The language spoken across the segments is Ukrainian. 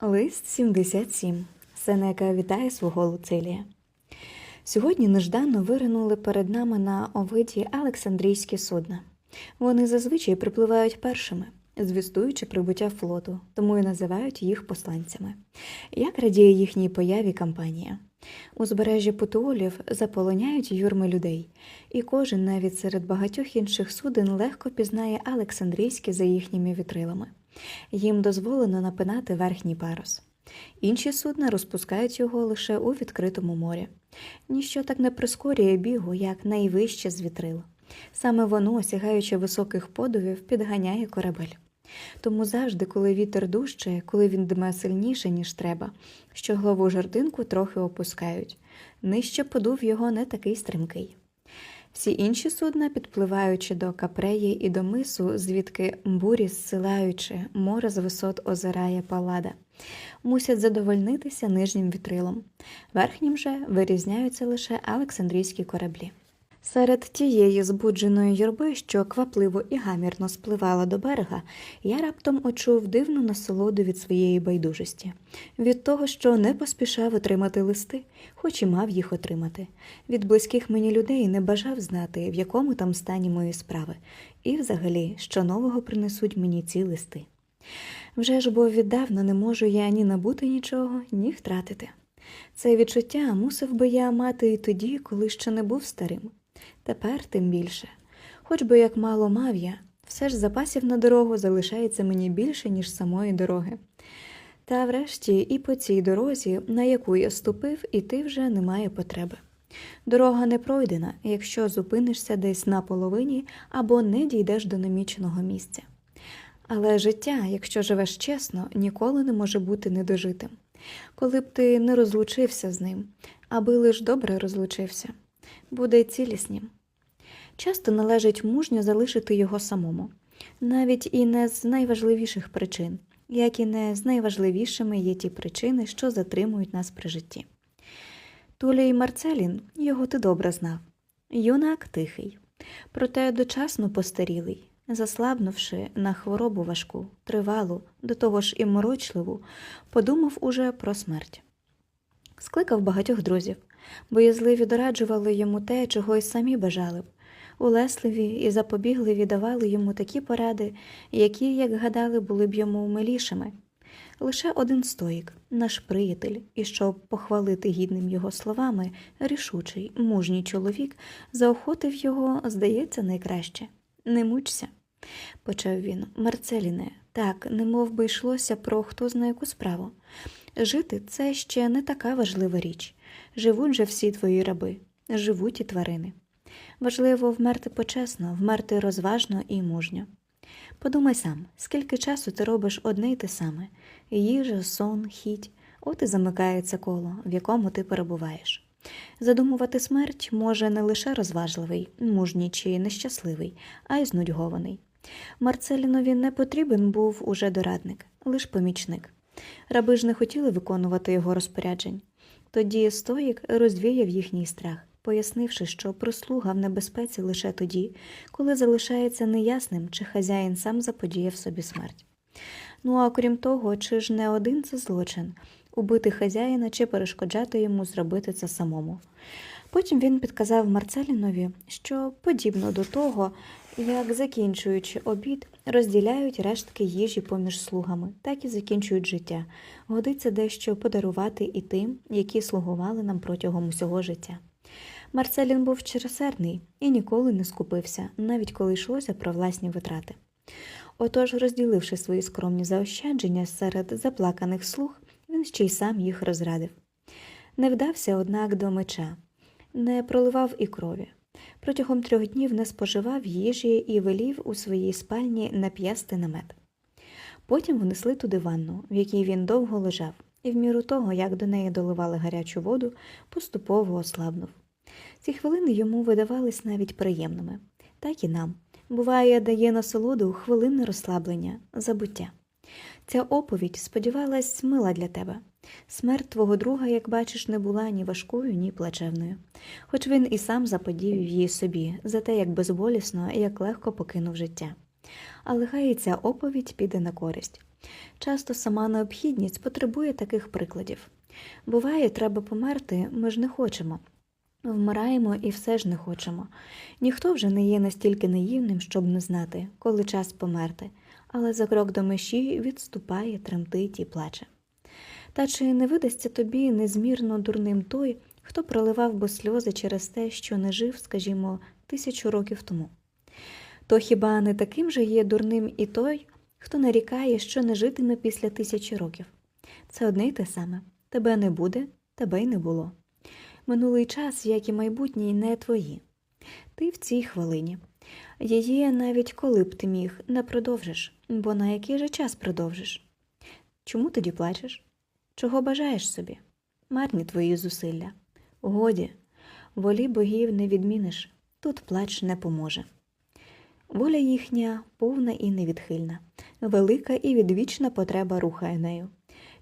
Лист 77. Сенека вітає свого Луцилія. Сьогодні нежданно виринули перед нами на овиді Олександрійські судна. Вони зазвичай припливають першими, звістуючи прибуття флоту, тому і називають їх посланцями. Як радіє їхній появі кампанія. Узбережжя Путуолів заполоняють юрми людей, і кожен навіть серед багатьох інших суден легко пізнає Олександрійське за їхніми вітрилами. Їм дозволено напинати верхній парус. Інші судна розпускають його лише у відкритому морі. Ніщо так не прискорює бігу, як найвище з вітрил. Саме воно, сягаючи високих подувів, підганяє корабель. Тому завжди, коли вітер дужчає, коли він дме сильніше, ніж треба, щоглову жердинку трохи опускають. Нижче подув його не такий стрімкий. Всі інші судна, підпливаючи до Капреї і до мису, звідки бурі зсилаючи, море з висот озирає палада, мусять задовольнитися нижнім вітрилом. Верхнім же вирізняються лише Олександрійські кораблі. Серед тієї збудженої юрби, що квапливо і гамірно спливала до берега, я раптом очув дивну насолоду від своєї байдужості, від того, що не поспішав отримати листи, хоч і мав їх отримати. Від близьких мені людей не бажав знати, в якому там стані мої справи, і, взагалі, що нового принесуть мені ці листи. Вже ж бо віддавна не можу я ні набути нічого, ні втратити. Це відчуття мусив би я мати і тоді, коли ще не був старим. Тепер тим більше. Хоч би як мало мав я, все ж запасів на дорогу залишається мені більше, ніж самої дороги. Та врешті і по цій дорозі, на яку я ступив, іти вже немає потреби. Дорога не пройдена, якщо зупинишся десь на половині або не дійдеш до наміченого місця. Але життя, якщо живеш чесно, ніколи не може бути недожитим. Коли б ти не розлучився з ним, аби лиш добре розлучився, буде ціліснім. Часто належить мужньо залишити його самому, навіть і не з найважливіших причин, як і не з найважливішими є ті причини, що затримують нас при житті. Тулій Марцелін, його ти добре знав, юнак тихий, проте дочасно постарілий, заслабнувши на хворобу важку, тривалу, до того ж і морочливу, подумав уже про смерть. Скликав багатьох друзів, боязливі дораджували йому те, чого й самі бажали б. Улесливі і запобігливі давали йому такі поради, які, як гадали, були б йому милішими. Лише один стоїк, наш приятель, і щоб похвалити гідним його словами, рішучий, мужній чоловік, заохотив його, здається, найкраще. Не мучся, почав він. Марцеліне, так, немов би йшлося про хто зна яку справу. Жити це ще не така важлива річ. Живуть же всі твої раби, живуть і тварини. Важливо вмерти почесно, вмерти розважно і мужньо. Подумай сам, скільки часу ти робиш одне й те саме їжа, сон, хіть, от і замикається коло, в якому ти перебуваєш. Задумувати смерть може не лише розважливий, мужній чи нещасливий, а й знудьгований. Марцелінові не потрібен був уже дорадник, лиш помічник. Раби ж не хотіли виконувати його розпоряджень. Тоді стоїк розвіяв їхній страх, пояснивши, що прислуга в небезпеці лише тоді, коли залишається неясним, чи хазяїн сам заподіяв собі смерть. Ну а крім того, чи ж не один це злочин убити хазяїна чи перешкоджати йому зробити це самому. Потім він підказав Марцелінові, що подібно до того, як, закінчуючи обід, розділяють рештки їжі поміж слугами, так і закінчують життя. Годиться дещо подарувати і тим, які слугували нам протягом усього життя. Марцелін був щиросердний і ніколи не скупився, навіть коли йшлося про власні витрати. Отож, розділивши свої скромні заощадження серед заплаканих слуг, він ще й сам їх розрадив. Не вдався, однак, до меча, не проливав і крові. Протягом трьох днів не споживав їжі і велів у своїй спальні нап'ясти намет. Потім внесли туди ванну, в якій він довго лежав, і в міру того, як до неї доливали гарячу воду, поступово ослабнув. Ці хвилини йому видавались навіть приємними, так і нам. Буває, дає насолоду хвилинне розслаблення, забуття. Ця оповідь, сподівалась, мила для тебе. Смерть твого друга, як бачиш, не була ні важкою, ні плачевною. Хоч він і сам заподів її собі за те, як безболісно і як легко покинув життя. Але хай і ця оповідь піде на користь. Часто сама необхідність потребує таких прикладів. Буває, треба померти, ми ж не хочемо. Вмираємо і все ж не хочемо. Ніхто вже не є настільки наївним, щоб не знати, коли час померти, але за крок до межі відступає, тремтить і плаче. Та чи не видасться тобі незмірно дурним той, хто проливав би сльози через те, що не жив, скажімо, тисячу років тому? То хіба не таким же є дурним і той, хто нарікає, що не житиме після тисячі років? Це одне й те саме тебе не буде, тебе й не було. Минулий час, як і майбутній, не твої. Ти в цій хвилині. Її навіть коли б ти міг, не продовжиш, бо на який же час продовжиш? Чому тоді плачеш? Чого бажаєш собі? Марні твої зусилля. Годі, волі богів не відміниш, тут плач не поможе. Воля їхня повна і невідхильна, велика і відвічна потреба рухає нею.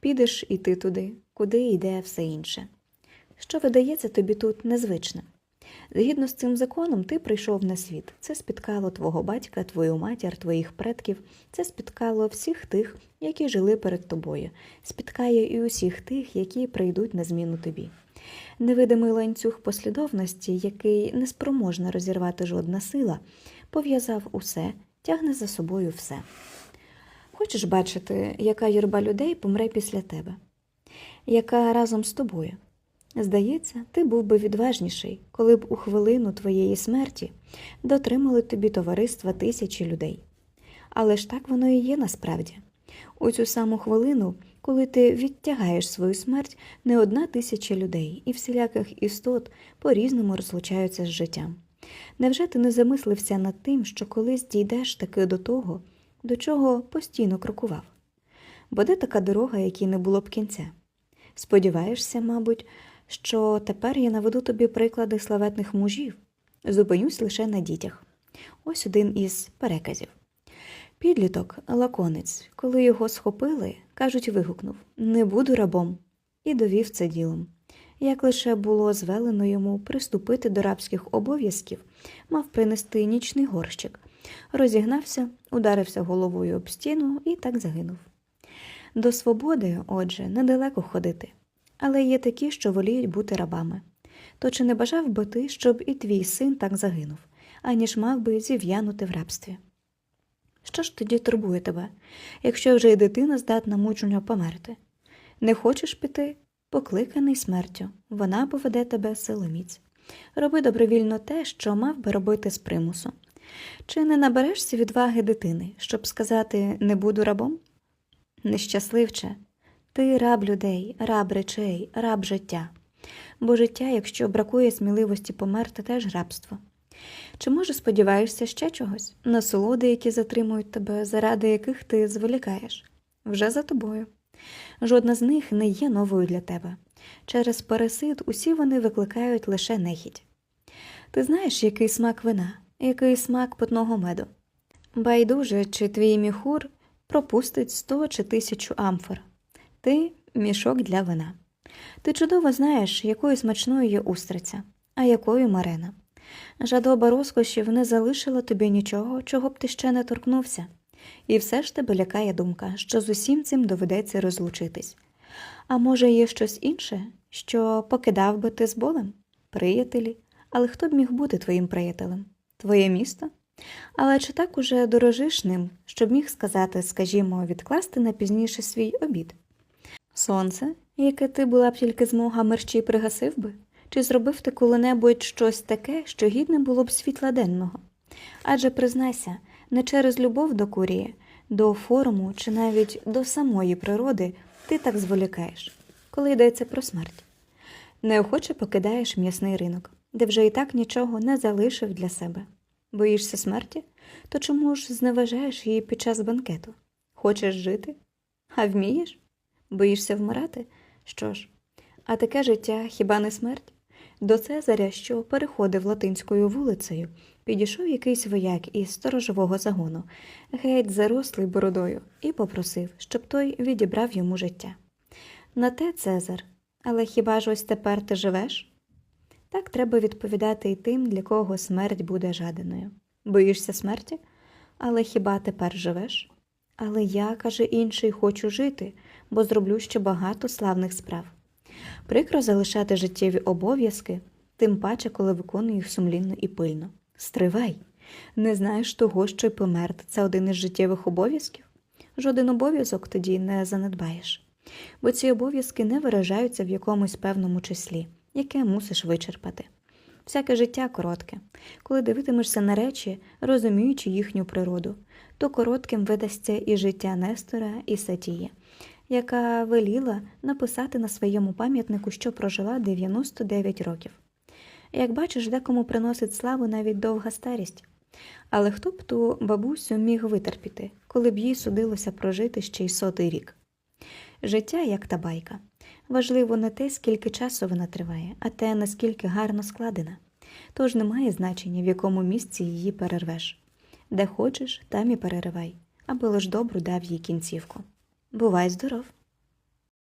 Підеш і ти туди, куди йде все інше. Що видається тобі тут незвичним? Згідно з цим законом, ти прийшов на світ. Це спіткало твого батька, твою матір, твоїх предків, це спіткало всіх тих, які жили перед тобою, спіткає і усіх тих, які прийдуть на зміну тобі. Невидимий ланцюг послідовності, який неспроможна розірвати жодна сила, пов'язав усе, тягне за собою все. Хочеш бачити, яка юрба людей помре після тебе, яка разом з тобою? Здається, ти був би відважніший, коли б у хвилину твоєї смерті дотримали тобі товариства тисячі людей. Але ж так воно і є насправді. У цю саму хвилину, коли ти відтягаєш свою смерть, не одна тисяча людей і всіляких істот по-різному розлучаються з життям. Невже ти не замислився над тим, що колись дійдеш таки до того, до чого постійно крокував? Бо де така дорога, якій не було б кінця? Сподіваєшся, мабуть, що тепер я наведу тобі приклади славетних мужів, зупинюсь лише на дітях. Ось один із переказів. Підліток, лаконець, коли його схопили, кажуть, вигукнув Не буду рабом, і довів це ділом. Як лише було звелено йому приступити до рабських обов'язків, мав принести нічний горщик, розігнався, ударився головою об стіну і так загинув. До свободи, отже, недалеко ходити, але є такі, що воліють бути рабами. То чи не бажав би ти, щоб і твій син так загинув, аніж мав би зів'янути в рабстві? Що ж тоді турбує тебе, якщо вже й дитина здатна мучення померти? Не хочеш піти? Покликаний смертю, вона поведе тебе силоміць. Роби добровільно те, що мав би робити з примусу. Чи не наберешся відваги дитини, щоб сказати не буду рабом? Нещасливче, ти раб людей, раб речей, раб життя. Бо життя, якщо бракує сміливості померти, теж рабство. Чи може сподіваєшся ще чогось, насолоди, які затримують тебе, заради яких ти зволікаєш? Вже за тобою. Жодна з них не є новою для тебе. Через пересид усі вони викликають лише нехідь. Ти знаєш, який смак вина, який смак питного меду. Байдуже, чи твій міхур пропустить сто чи тисячу амфор. Ти мішок для вина. Ти чудово знаєш, якою смачною є устриця, а якою марена. Жадоба розкошів не залишила тобі нічого, чого б ти ще не торкнувся, і все ж тебе лякає думка, що з усім цим доведеться розлучитись. А може, є щось інше, що покидав би ти з болем? Приятелі, але хто б міг бути твоїм приятелем? Твоє місто? Але чи так уже дорожиш ним, щоб міг сказати, скажімо, відкласти на пізніше свій обід? Сонце, яке ти була б тільки змога мерщій пригасив би? Чи зробив ти коли-небудь щось таке, що гідне було б світла денного? Адже признайся, не через любов до курії, до форму чи навіть до самої природи ти так зволікаєш, коли йдеться про смерть. Неохоче покидаєш м'ясний ринок, де вже і так нічого не залишив для себе. Боїшся смерті? То чому ж зневажаєш її під час банкету? Хочеш жити? А вмієш? Боїшся вмирати? Що ж? А таке життя хіба не смерть? До Цезаря, що переходив латинською вулицею, підійшов якийсь вояк із сторожового загону, геть зарослий бородою, і попросив, щоб той відібрав йому життя. На те, Цезар, але хіба ж ось тепер ти живеш? Так треба відповідати і тим, для кого смерть буде жаданою. Боїшся смерті? Але хіба тепер живеш? Але я, каже інший, хочу жити, бо зроблю ще багато славних справ. Прикро залишати життєві обов'язки, тим паче, коли виконую їх сумлінно і пильно. Стривай! Не знаєш того, що й померти це один із життєвих обов'язків? Жоден обов'язок тоді не занедбаєш, бо ці обов'язки не виражаються в якомусь певному числі, яке мусиш вичерпати. Всяке життя коротке. Коли дивитимешся на речі, розуміючи їхню природу, то коротким видасться і життя Нестора і Сатії, яка веліла написати на своєму пам'ятнику, що прожила 99 років. Як бачиш, декому приносить славу навіть довга старість. Але хто б ту бабусю міг витерпіти, коли б їй судилося прожити ще й сотий рік? Життя як та байка. Важливо не те, скільки часу вона триває, а те, наскільки гарно складена. Тож немає значення, в якому місці її перервеш. Де хочеш, там і переривай, аби лиш добру дав їй кінцівку. Бувай здоров!